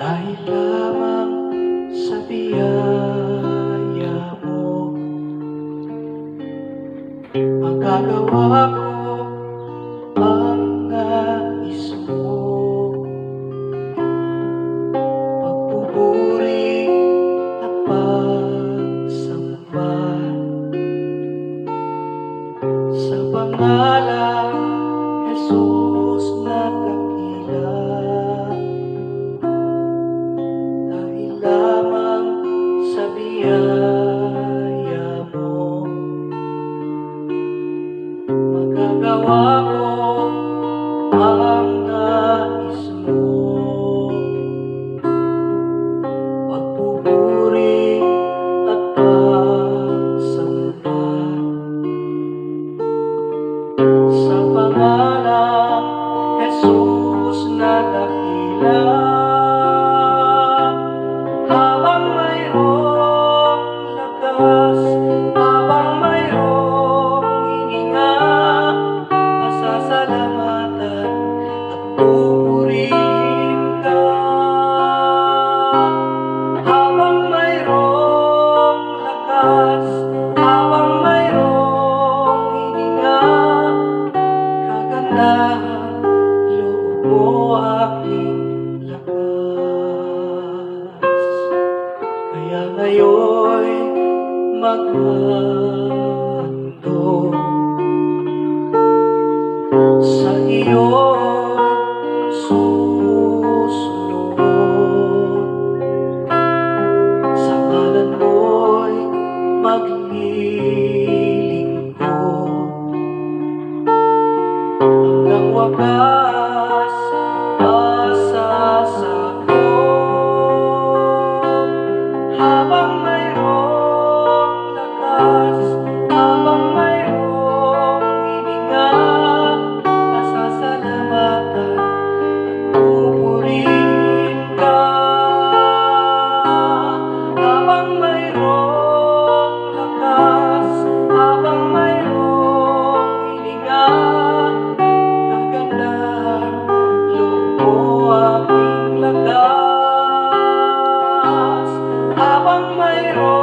Dahil lamang sa biyaya mo. Magagawa ko ang nais mo. Pagpupuri at pagsamba Sa pangalan Jesus. biyaya mo. Magagawa ko ang nais mo. Pagpupuri at pagsamba Sa pangalang Jesus na nakilala. Purihin ka habang mayroong lakas, habang mayroong hininga, kagandahan, loob mo aking lakas. Kaya ngayon, maghal. piling ko Hanggang wakas masasako Habang mayroong lakas Habang mayroong ibinga Masasalamatan at pupurin ka. Habang habang mayroon.